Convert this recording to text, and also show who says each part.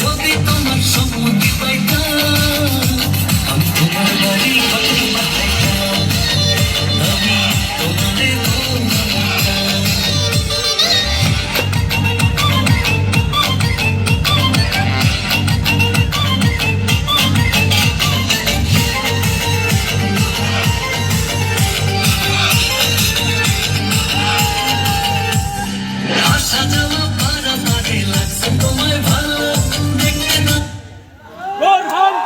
Speaker 1: যদি তোমার সম্মতি পাইতে Santa